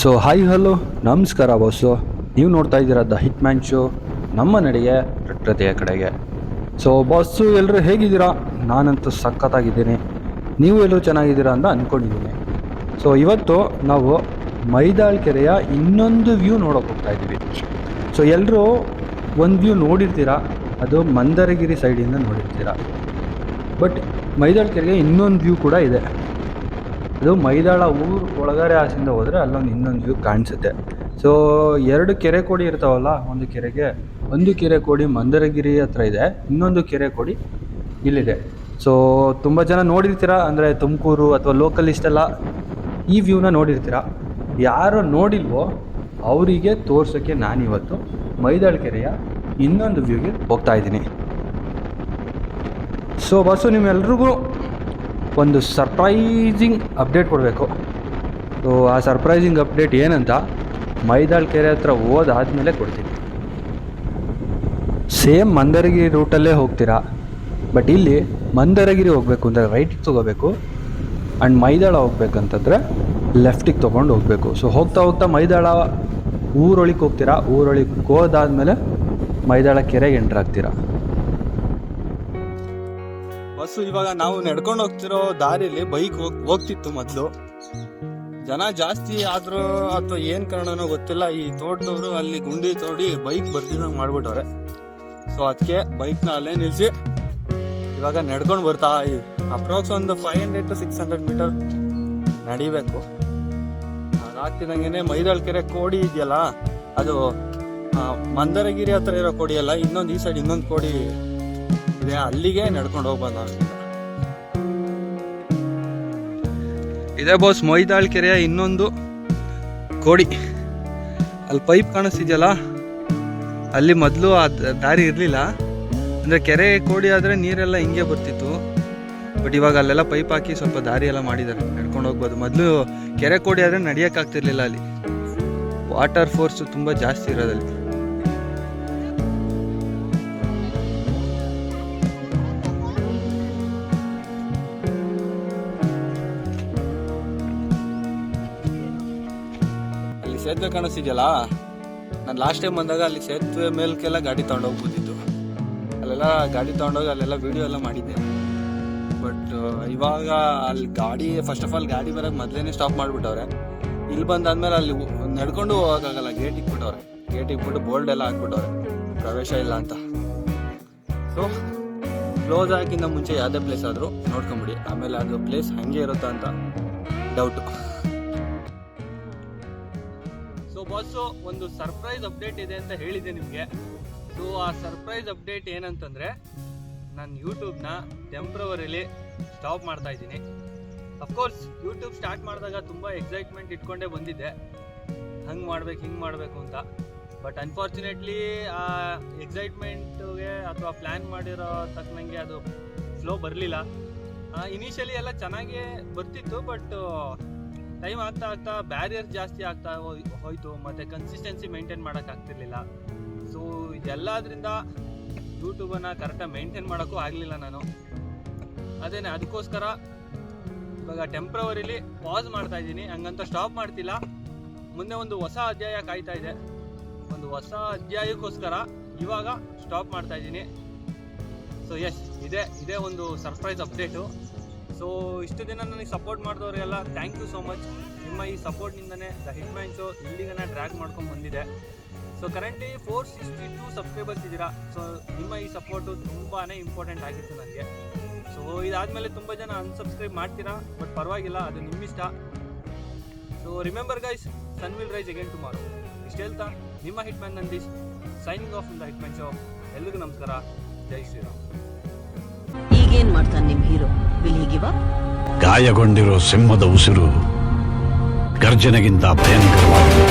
So hi hello ನಮಸ್ಕಾರ boss ನೀವು ನೋಡ್ತಾ ಇದ್ದೀರಾ ದ ಹಿಟ್ ಮ್ಯಾನ್ ಶೋ ನಮ್ಮ ನಡೆಗೆ ಪ್ರಕೃತಿಯ ಕಡೆಗೆ. ಸೊ ಬಾಸು ಎಲ್ಲರೂ ಹೇಗಿದ್ದೀರಾ? ನಾನಂತೂ ಸಖತ್ತಾಗಿದ್ದೀನಿ. ನೀವು ಎಲ್ಲರೂ ಚೆನ್ನಾಗಿದ್ದೀರಾ ಅಂತ ಅಂದ್ಕೊಂಡಿದ್ದೀನಿ ಸೊ ಇವತ್ತು ನಾವು ಮೈದಾಳ್ ಕೆರೆಯ ಇನ್ನೊಂದು ವ್ಯೂ ನೋಡೋಕೆ ಹೋಗ್ತಾ ಇದ್ದೀವಿ. ಸೊ ಎಲ್ಲರೂ ಒಂದು ವ್ಯೂ ನೋಡಿರ್ತೀರಾ? ಅದು ಮಂದರಗಿರಿ ಸೈಡಿಂದ ನೋಡಿರ್ತೀರಾ? ಬಟ್ ಮೈದಾಳ್ ಕೆರೆಗೆ ಇನ್ನೊಂದು ವ್ಯೂ ಕೂಡ ಇದೆ. ಅದು ಮೈದಾಳ ಊರು ಒಳಗಡೆ ಆಸೆಯಿಂದ ಹೋದರೆ ಅಲ್ಲೊಂದು ಇನ್ನೊಂದು ವ್ಯೂ ಕಾಣಿಸುತ್ತೆ. ಸೊ ಎರಡು ಕೆರೆ ಕೋಡಿ ಇರ್ತಾವಲ್ಲ, ಒಂದು ಕೆರೆಗೆ, ಒಂದು ಕೆರೆ ಕೋಡಿ ಮಂದರಗಿರಿ ಹತ್ರ ಇದೆ, ಇನ್ನೊಂದು ಕೆರೆ ಕೋಡಿ ಇಲ್ಲಿದೆ. ಸೊ ತುಂಬ ಜನ ನೋಡಿರ್ತೀರಾ? ಅಂದರೆ ತುಮಕೂರು ಅಥವಾ ಲೋಕಲ್ ಈ ವ್ಯೂನ ನೋಡಿರ್ತೀರ? ಯಾರು ನೋಡಿಲ್ವೋ ಅವರಿಗೆ ತೋರ್ಸೋಕ್ಕೆ ನಾನಿವತ್ತು ಮೈದಾಳ ಕೆರೆಯ ಇನ್ನೊಂದು ವ್ಯೂಗೆ ಹೋಗ್ತಾ ಇದ್ದೀನಿ. ಸೊ ಬಸ್ಸು ನಿಮ್ಮೆಲ್ರಿಗೂ ಒಂದು ಸರ್ಪ್ರೈಸಿಂಗ್ ಅಪ್ಡೇಟ್ ಕೊಡಬೇಕು. ಸೊ ಆ ಸರ್ಪ್ರೈಸಿಂಗ್ ಅಪ್ಡೇಟ್ ಏನಂತ ಮೈದಾಳ್ ಕೆರೆ ಹತ್ರ ಹೋದಾದ್ಮೇಲೆ ಕೊಡ್ತೀನಿ. ಸೇಮ್ ಮಂದರಗಿರಿ ರೂಟಲ್ಲೇ ಹೋಗ್ತೀರಾ? ಬಟ್ ಇಲ್ಲಿ ಮಂದರಗಿರಿ ಹೋಗಬೇಕು ಅಂದರೆ ರೈಟಿಗೆ ತೊಗೋಬೇಕು. ಆ್ಯಂಡ್ ಮೈದಾಳ ಹೋಗ್ಬೇಕಂತಂದರೆ ಲೆಫ್ಟಿಗೆ ತೊಗೊಂಡು ಹೋಗಬೇಕು. ಸೊ ಹೋಗ್ತಾ ಹೋಗ್ತಾ ಮೈದಾಳ ಊರೊಳಗೆ ಹೋಗ್ತೀರಾ? ಊರೊಳಗೆ ಹೋದಾದ್ಮೇಲೆ ಮೈದಾಳ ಕೆರೆಗೆ ಎಂಟ್ರ್ ಆಗ್ತೀರಾ? ಬಸ್ಸು ಇವಾಗ ನಾವು ನಡ್ಕೊಂಡು ಹೋಗ್ತಿರೋ ದಾರಿಯಲ್ಲಿ ಬೈಕ್ ಹೋಗ್ ಹೋಗ್ತಿತ್ತು ಮೊದಲು. ಜನ ಜಾಸ್ತಿ ಆದ್ರೂ ಅಥವಾ ಏನ್ ಕಾರಣನೋ ಗೊತ್ತಿಲ್ಲ, ಈ ತೋಟದವರು ಅಲ್ಲಿ ಗುಂಡಿ ತೋಡಿ ಬೈಕ್ ಬರ್ತಿದ್ದಂಗೆ ಮಾಡ್ಬಿಟ್ಟವ್ರೆ. ಸೊ ಅದಕ್ಕೆ ಬೈಕ್ನ ಅಲ್ಲೇ ನಿಲ್ಸಿ ಇವಾಗ ನಡ್ಕೊಂಡು ಬರ್ತಾ ಅಪ್ರಾಕ್ಸ್ ಒಂದು five hundred to six hundred metre ನಡಿಬೇಕು. ಅದಾಗ್ತಿದಂಗೆನೆ ಮೈದಾಳ್ ಕೆರೆ ಕೋಡಿ ಇದೆಯಲ್ಲ, ಅದು ಮಂದರಗಿರಿ ಹತ್ರ ಇರೋ ಕೋಡಿ ಅಲ್ಲ, ಇನ್ನೊಂದು ಈ ಸೈಡ್ ಇನ್ನೊಂದು ಕೋಡಿ ಇದೆ, ಅಲ್ಲಿಗೆ ನಡ್ಕೊಂಡು ಹೋಗಿ ಬಂದ ಇದೇ ಬಾಸ್ ಮೊಯ್ದಾಳ್ ಕೆರೆಯ ಇನ್ನೊಂದು ಕೋಡಿ. ಅಲ್ಲಿ ಪೈಪ್ ಕಾಣಿಸ್ತಿದ್ಯಲ್ಲ, ಅಲ್ಲಿ ಮೊದಲು ಆ ದಾರಿ ಇರಲಿಲ್ಲ. ಅಂದರೆ ಕೆರೆ ಕೋಡಿ ಆದರೆ ನೀರೆಲ್ಲ ಹಿಂಗೆ ಬರ್ತಿತ್ತು. ಬಟ್ ಇವಾಗ ಅಲ್ಲೆಲ್ಲ ಪೈಪ್ ಹಾಕಿ ಸ್ವಲ್ಪ ದಾರಿ ಎಲ್ಲ ಮಾಡಿದ್ದಾರೆ, ನಡ್ಕೊಂಡು ಹೋಗ್ಬೋದು. ಮೊದಲು ಕೆರೆ ಕೋಡಿ ಆದರೆ ನಡೆಯೋಕ್ಕಾಗ್ತಿರ್ಲಿಲ್ಲ ಅಲ್ಲಿ. ವಾಟರ್ ಫೋರ್ಸು ತುಂಬ ಜಾಸ್ತಿ ಇರೋದಲ್ಲಿ. ಸೇತುವೆ ಕಾಣಿಸ್ತಿದೆಯಲ್ಲ? ನಾನು ಲಾಸ್ಟ್ ಟೈಮ್ ಬಂದಾಗ ಅಲ್ಲಿ ಸೇತುವೆ ಮೇಲ್ಕೆಲ್ಲ ಗಾಡಿ ತಗೊಂಡೋಗ್ಬೋದಿತ್ತು ಅಲ್ಲೆಲ್ಲ ಗಾಡಿ ತೊಗೊಂಡೋಗಿ ಅಲ್ಲೆಲ್ಲ ವಿಡಿಯೋ ಎಲ್ಲ ಮಾಡಿದ್ದೆ. ಬಟ್ ಇವಾಗ ಅಲ್ಲಿ ಗಾಡಿ ಫಸ್ಟ್ ಆಫ್ ಆಲ್ ಗಾಡಿ ಬರೋಕೆ ಮೊದಲೇ ಸ್ಟಾಪ್ ಮಾಡಿಬಿಟ್ಟವ್ರೆ. ಇಲ್ಲಿ ಬಂದಾದ್ಮೇಲೆ ಅಲ್ಲಿ ನಡ್ಕೊಂಡು ಹೋಗೋಕ್ಕಾಗಲ್ಲ ಗೇಟ್ ಇಟ್ಬಿಟ್ಟವ್ರೆ ಗೇಟ್ ಇಟ್ಬಿಟ್ಟು ಬೋರ್ಡ್ ಎಲ್ಲ ಹಾಕ್ಬಿಟ್ಟವ್ರೆ. ಪ್ರವೇಶ ಇಲ್ಲ ಅಂತ. ಸೊ ಕ್ಲೋಸ್ ಆಗಿಂತ ಮುಂಚೆ ಯಾವುದೇ ಪ್ಲೇಸ್ ಆದರೂ ನೋಡ್ಕೊಂಬಿಡಿ. ಆಮೇಲೆ ಅದು ಪ್ಲೇಸ್ ಹಂಗೆ ಇರುತ್ತಾ ಅಂತ ಡೌಟು ಸೊ ಬಾಸು ಒಂದು ಸರ್ಪ್ರೈಸ್ ಅಪ್ಡೇಟ್ ಇದೆ ಅಂತ ಹೇಳಿದೆ ನಿಮಗೆ. ಸೊ ಆ ಸರ್ಪ್ರೈಸ್ ಅಪ್ಡೇಟ್ ಏನಂತಂದರೆ, ನಾನು ಯೂಟ್ಯೂಬ್ನ ಟೆಂಪ್ರವರಿಲಿ ಸ್ಟಾಪ್ ಮಾಡ್ತಾ ಇದ್ದೀನಿ. ಅಫ್ಕೋರ್ಸ್ ಯೂಟ್ಯೂಬ್ ಸ್ಟಾರ್ಟ್ ಮಾಡಿದಾಗ ತುಂಬ ಎಕ್ಸೈಟ್ಮೆಂಟ್ ಇಟ್ಕೊಂಡೇ ಬಂದಿದ್ದೆ. ಹಂಗೆ ಮಾಡ್ಬೇಕು, ಹಿಂಗೆ ಮಾಡಬೇಕು ಅಂತ. ಬಟ್ ಅನ್ಫಾರ್ಚುನೇಟ್ಲಿ ಆ ಎಕ್ಸೈಟ್ಮೆಂಟ್ಗೆ ಅಥವಾ ಪ್ಲ್ಯಾನ್ ಮಾಡಿರೋ ತಕ್ಕನಂಗೆ ಅದು ಫ್ಲೋ ಬರಲಿಲ್ಲ. ಇನಿಷಿಯಲಿ ಎಲ್ಲ ಚೆನ್ನಾಗೇ ಬರ್ತಿತ್ತು ಬಟ್ ಟೈಮ್ ಆಗ್ತಾ ಆಗ್ತಾ ಬ್ಯಾರಿಯರ್ ಜಾಸ್ತಿ ಆಗ್ತಾ ಹೋಯ್- ಹೋಯ್ತು. ಮತ್ತೆ ಕನ್ಸಿಸ್ಟೆನ್ಸಿ ಮೇಂಟೈನ್ ಮಾಡಕ್ ಆಗ್ತಿರ್ಲಿಲ್ಲ. ಸೊ ಇದೆಲ್ಲದ್ರಿಂದ ಯೂಟ್ಯೂಬನ್ನು ಕರೆಕ್ಟಾಗಿ ಮೇಂಟೈನ್ ಮಾಡೋಕ್ಕೂ ಆಗಲಿಲ್ಲ ನಾನು. ಅದೇನೆ ಅದಕ್ಕೋಸ್ಕರ ಇವಾಗ ಟೆಂಪ್ರವರಿಲಿ ಪಾಸ್ ಮಾಡ್ತಾ ಇದ್ದೀನಿ. ಹಂಗಂತ ಸ್ಟಾಪ್ ಮಾಡ್ತಿಲ್ಲ. ಮುಂದೆ ಒಂದು ಹೊಸ ಅಧ್ಯಾಯ ಕಾಯ್ತಾ ಇದೆ. ಒಂದು ಹೊಸ ಅಧ್ಯಾಯಕ್ಕೋಸ್ಕರ ಇವಾಗ ಸ್ಟಾಪ್ ಮಾಡ್ತಾ ಇದ್ದೀನಿ. ಸೊ ಎಸ್ ಇದೇ ಇದೇ ಒಂದು ಸರ್ಪ್ರೈಸ್ ಅಪ್ಡೇಟು ಸೊ ಇಷ್ಟು ದಿನ ನನಗೆ ಸಪೋರ್ಟ್ ಮಾಡಿದವರೆಲ್ಲ ಥ್ಯಾಂಕ್ ಯು ಸೋ ಮಚ್ ನಿಮ್ಮ ಈ ಸಪೋರ್ಟ್ನಿಂದನೇ ದ ಹಿಟ್ ಮ್ಯಾನ್ ಶೋ ಇಲ್ಲಿಗನ ಡ್ರ್ಯಾಗ್ ಮಾಡ್ಕೊಂಡು ಬಂದಿದೆ. So currently four sixty two subscribers ಇದ್ದೀರಾ. ಸೊ ನಿಮ್ಮ ಈ ಸಪೋರ್ಟು ತುಂಬಾ ಇಂಪಾರ್ಟೆಂಟ್ ಆಗಿತ್ತು ನನಗೆ. ಸೊ ಇದಾದಮೇಲೆ ತುಂಬ ಜನ ಅನ್ಸಬ್ಸ್ಕ್ರೈಬ್ ಮಾಡ್ತೀರಾ ಬಟ್ ಪರವಾಗಿಲ್ಲ, ಅದು ನಿಮ್ಮಿಷ್ಟ. So remember guys sun will rise again tomorrow ಇಷ್ಟು ಹೇಳ್ತಾ, ನಿಮ್ಮ hit man Nandish signing off the hit man show ಎಲ್ರಿಗೂ ನಮಸ್ಕಾರ. ಜೈ ಶ್ರೀರಾಮ್. ಈಗೇನ್ ಮಾಡ್ತಾನೆ ನಿಮ್ ಹೀರೋ? ವಿಲ್ ಅಪ್ ಗಾಯಗೊಂಡಿರೋ ಸಿಂಹದ ಉಸಿರು ಗರ್ಜನೆಗಿಂತ ಭಯಂಕರವಾಗಿದೆ.